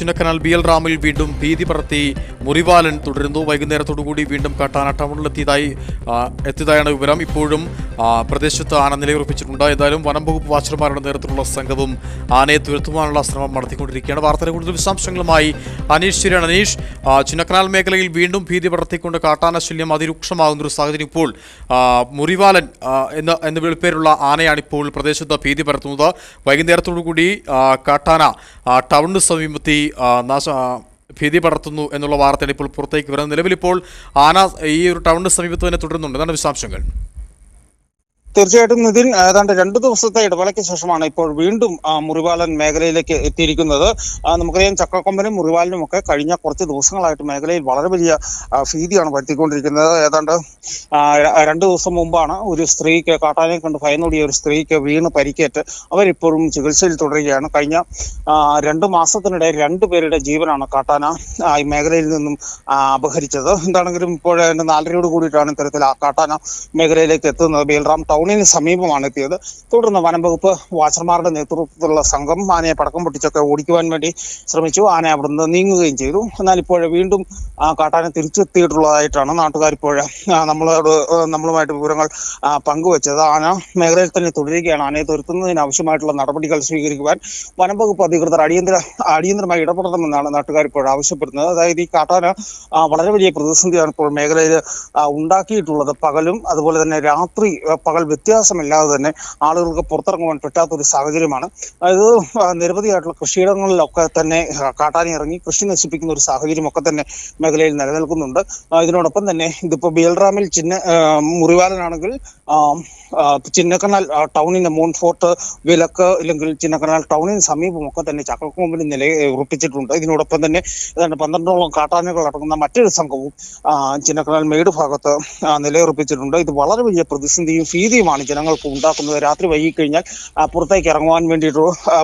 Chinnakanal B L റാമിൽ വീണ്ടും ഭീതി പറത്തി മുറിവാലൻ തുടരുന്നു. വൈകുന്നേരത്തോടുകൂടി വീണ്ടും കാട്ടാന ടൗണിലെത്തിയതായി എത്തിയതായാണ് വിവരം. ഇപ്പോഴും പ്രദേശത്ത് ആന നിലയുറപ്പിച്ചിട്ടുണ്ട്. ഏതായാലും വനം വകുപ്പ് വാച്ചർമാരുടെ നേതൃത്വത്തിലുള്ള സംഘവും ആനയെ തുരത്തുവാനുള്ള ശ്രമം നടത്തിക്കൊണ്ടിരിക്കുകയാണ്. വാർത്തയുടെ കൂടുതൽ വിശദാംശങ്ങളുമായി അനീഷ് ശരിയാണ്. അനീഷ് ചിന്നക്കനാൽ മേഖലയിൽ വീണ്ടും ഭീതി പടർത്തിക്കൊണ്ട് കാട്ടാന ശല്യം അതിരൂക്ഷമാകുന്ന ഒരു സാഹചര്യം ഇപ്പോൾ മുറിവാലൻ എന്ന എന്ന വിളിപ്പേരുള്ള ആനയാണ് ഇപ്പോൾ പ്രദേശത്ത് ഭീതി പരത്തുന്നത് വൈകുന്നേരത്തോടു കൂടി കാട്ടാന ടൗണിന് സമീപത്തി നാശ ഭീതി പടർത്തുന്നു എന്നുള്ള വാർത്തയാണ് ഇപ്പോൾ പുറത്തേക്ക് വരുന്നത്. നിലവിലിപ്പോൾ ആന ഈ ഒരു ടൗണിന് സമീപത്ത് തന്നെ തുടരുന്നുണ്ട്. എന്നാണ് വിശദാംശങ്ങൾ? തീർച്ചയായിട്ടും നിതിൻ ഏതാണ്ട് രണ്ടു ദിവസത്തെ ഇടവേളയ്ക്ക് ശേഷമാണ് ഇപ്പോൾ വീണ്ടും മുറിവാലൻ മേഖലയിലേക്ക് എത്തിയിരിക്കുന്നത്. നമുക്കറിയാം ചക്കക്കൊമ്പനും മുറിവാലനും ഒക്കെ കഴിഞ്ഞ കുറച്ച് ദിവസങ്ങളായിട്ട് മേഖലയിൽ വളരെ വലിയ ഭീതിയാണ് വരുത്തിക്കൊണ്ടിരിക്കുന്നത് ഏതാണ്ട് രണ്ടു ദിവസം മുമ്പാണ് ഒരു സ്ത്രീക്ക് കാട്ടാനെ കണ്ട് ഭയന്നോടിയ ഒരു സ്ത്രീക്ക് വീണ് പരിക്കേറ്റ് അവരിപ്പോഴും ചികിത്സയിൽ തുടരുകയാണ്. കഴിഞ്ഞ രണ്ടു മാസത്തിനിടെ രണ്ടു പേരുടെ ജീവനാണ് കാട്ടാന ഈ മേഖലയിൽ നിന്നും അപഹരിച്ചത്. എന്താണെങ്കിലും ഇപ്പോൾ നാലരയോട് കൂടിയിട്ടാണ് ഇത്തരത്തിൽ ആ കാട്ടാന മേഖലയിലേക്ക് എത്തുന്നത്. ബേൽറാം ടൗണിന് സമീപമാണ് എത്തിയത്. തുടർന്ന് വനം വകുപ്പ് വാച്ചർമാരുടെ നേതൃത്വത്തിലുള്ള സംഘം ആനയെ പടക്കം പൊട്ടിച്ചൊക്കെ ഓടിക്കുവാൻ വേണ്ടി ശ്രമിച്ചു. ആന അവിടുന്ന് നീങ്ങുകയും ചെയ്തു. എന്നാൽ ഇപ്പോൾ വീണ്ടും കാട്ടാന തിരിച്ചെത്തിയിട്ടുള്ളതായിട്ടാണ് നാട്ടുകാർ ഇപ്പോൾ നമ്മളോട് നമ്മളുമായിട്ട് വിവരങ്ങൾ പങ്കുവച്ചത്. ആന മേഖലയിൽ തന്നെ തുടരുകയാണ്. ആനയെ തുരുത്തുന്നതിന് ആവശ്യമായിട്ടുള്ള നടപടികൾ സ്വീകരിക്കുവാൻ വനം വകുപ്പ് അധികൃതർ അടിയന്തര അടിയന്തരമായി ഇടപെടണമെന്നാണ് നാട്ടുകാർ ഇപ്പോൾ ആവശ്യപ്പെടുന്നത്. അതായത് ഈ കാട്ടാന വളരെ വലിയ പ്രതിസന്ധിയാണ് ഇപ്പോൾ മേഖലയിൽ ഉണ്ടാക്കിയിട്ടുള്ളത്. പകലും അതുപോലെ തന്നെ രാത്രി പകൽ വ്യത്യാസമില്ലാതെ തന്നെ ആളുകൾക്ക് പുറത്തിറങ്ങുവാൻ പറ്റാത്ത ഒരു സാഹചര്യമാണ് അതായത് നിരവധിയായിട്ടുള്ള കൃഷിയിടങ്ങളിലൊക്കെ തന്നെ കാട്ടാനി കാട്ടാന ഇറങ്ങി കൃഷി നശിപ്പിക്കുന്ന ഒരു സാഹചര്യം ഒക്കെ തന്നെ മേഖലയിൽ നിലനിൽക്കുന്നുണ്ട്. ഇതിനോടൊപ്പം തന്നെ ഇതിപ്പോ ബിയൽറാമിൽ ചിന്ന മുറിവാലനാണെങ്കിൽ ചിന്നക്കനാൽ ടൗണിന്റെ ടൗണിന് മൂൺ ഫോർട്ട് വിലക്ക് ഇല്ലെങ്കിൽ ചിന്നക്കനാൽ ടൗണിന് സമീപമൊക്കെ തന്നെ ചക്കക്കൊമ്പിന് നില ഉറപ്പിച്ചിട്ടുണ്ട്. ഇതിനോടൊപ്പം തന്നെ ഏതാണ്ട് പന്ത്രണ്ടോളം കാട്ടാനകൾ അടങ്ങുന്ന മറ്റൊരു സംഘവും ചിന്നക്കനാൽ മേട് ഭാഗത്ത് നിലയുറപ്പിച്ചിട്ടുണ്ട്. ഇത് വളരെ വലിയ പ്രതിസന്ധിയും ഭീതിയുമാണ് ജനങ്ങൾക്ക് ഉണ്ടാക്കുന്നത്. രാത്രി വൈകി കഴിഞ്ഞാൽ പുറത്തേക്ക് ഇറങ്ങുവാൻ വേണ്ടിയിട്ട്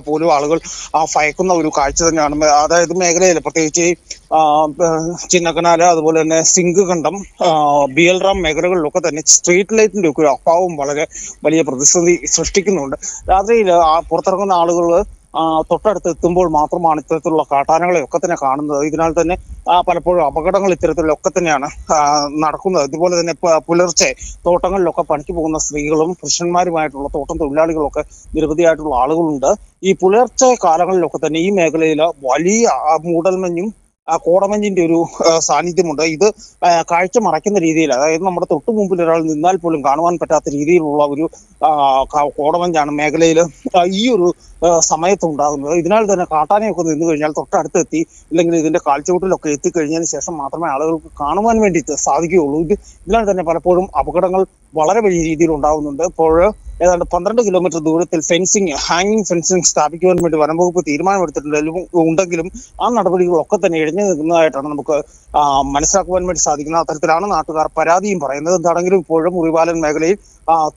പോലും ആളുകൾ ഭയക്കുന്ന ഒരു കാഴ്ച തന്നെയാണ്. അതായത് മേഖലയിൽ പ്രത്യേകിച്ച് ചിന്നക്കനാല് അതുപോലെ തന്നെ സിങ്ക് കണ്ടം ബിയൽറാം മേഖലകളിലൊക്കെ തന്നെ സ്ട്രീറ്റ് ലൈറ്റിന്റെ ഒക്കെ ഒരു അഭാവം വളരെ വലിയ പ്രതിസന്ധി സൃഷ്ടിക്കുന്നുണ്ട്. രാത്രിയിൽ പുറത്തിറങ്ങുന്ന ആളുകൾ തൊട്ടടുത്ത് എത്തുമ്പോൾ മാത്രമാണ് ഇത്തരത്തിലുള്ള കാട്ടാനകളെ ഒക്കെ തന്നെ കാണുന്നത്. ഇതിനാൽ തന്നെ പലപ്പോഴും അപകടങ്ങൾ ഇത്തരത്തിലൊക്കെ തന്നെയാണ് നടക്കുന്നത്. ഇതുപോലെ തന്നെ പുലർച്ചെ തോട്ടങ്ങളിലൊക്കെ പണിക്ക് പോകുന്ന സ്ത്രീകളും പുരുഷന്മാരുമായിട്ടുള്ള തോട്ടം തൊഴിലാളികളൊക്കെ നിരവധിയായിട്ടുള്ള ആളുകളുണ്ട്. ഈ പുലർച്ചെ കാലങ്ങളിലൊക്കെ തന്നെ ഈ മേഖലയിൽ വലിയ മൂടൽമഞ്ഞും കോടമഞ്ഞിന്റെ ഒരു സാന്നിധ്യമുണ്ട്. ഇത് കാഴ്ച മറയ്ക്കുന്ന രീതിയിൽ അതായത് നമ്മുടെ തൊട്ടു മുമ്പിൽ ഒരാൾ നിന്നാൽ പോലും കാണുവാൻ പറ്റാത്ത രീതിയിലുള്ള ഒരു കോടമഞ്ഞാണ് മേഖലയിൽ ഈ ഒരു സമയത്ത് ഉണ്ടാകുന്നത്. ഇതിനാൽ തന്നെ കാട്ടാനയൊക്കെ നിന്ന് കഴിഞ്ഞാൽ തൊട്ടടുത്ത് എത്തി ഇല്ലെങ്കിൽ ഇതിന്റെ കാൽച്ചുവട്ടിലൊക്കെ എത്തിക്കഴിഞ്ഞതിന് ശേഷം മാത്രമേ ആളുകൾക്ക് കാണുവാൻ വേണ്ടിയിട്ട് സാധിക്കുകയുള്ളൂ. ഇത് ഇതിനാൽ തന്നെ പലപ്പോഴും അപകടങ്ങൾ വളരെ വലിയ രീതിയിൽ ഉണ്ടാകുന്നുണ്ട്. ഇപ്പോൾ ഏതാണ്ട് പന്ത്രണ്ട് കിലോമീറ്റർ ദൂരത്തിൽ ഫെൻസിങ് ഹാങ്ങിങ് ഫെൻസിങ് സ്ഥാപിക്കുവാൻ വേണ്ടി വനംവകുപ്പ് തീരുമാനമെടുത്തിട്ടുണ്ടെങ്കിലും ഉണ്ടെങ്കിലും ആ നടപടികളൊക്കെ തന്നെ ഇഴഞ്ഞു നിൽക്കുന്നതായിട്ടാണ് നമുക്ക് മനസ്സിലാക്കുവാൻ വേണ്ടി സാധിക്കുന്നത്. അത്തരത്തിലാണ് നാട്ടുകാർ പരാതിയും പറയുന്നത്. എന്താണെങ്കിലും ഇപ്പോഴും മുറിവാലൻ മേഖലയിൽ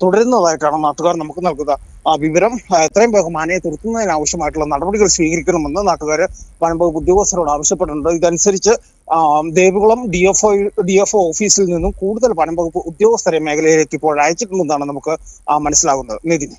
തുടരുന്നതായിട്ടാണ് നാട്ടുകാർ നമുക്ക് നൽകുക ആ വിവരം എത്രയും വേഗം ആനയെ തുരത്തുന്നതിന് ആവശ്യമായിട്ടുള്ള നടപടികൾ സ്വീകരിക്കണമെന്ന് നാട്ടുകാർ വനംവകുപ്പ് ഉദ്യോഗസ്ഥരോട് ആവശ്യപ്പെട്ടിട്ടുണ്ട്. ഇതനുസരിച്ച് Devikulam D F O D F O ഓഫീസിൽ നിന്നും കൂടുതൽ വനംവകുപ്പ് ഉദ്യോഗസ്ഥരെ മേഖലയിലേക്ക് ഇപ്പോൾ അയച്ചിട്ടുണ്ടെന്നാണ് നമുക്ക് മനസ്സിലാകുന്നത്. നിതിൻ.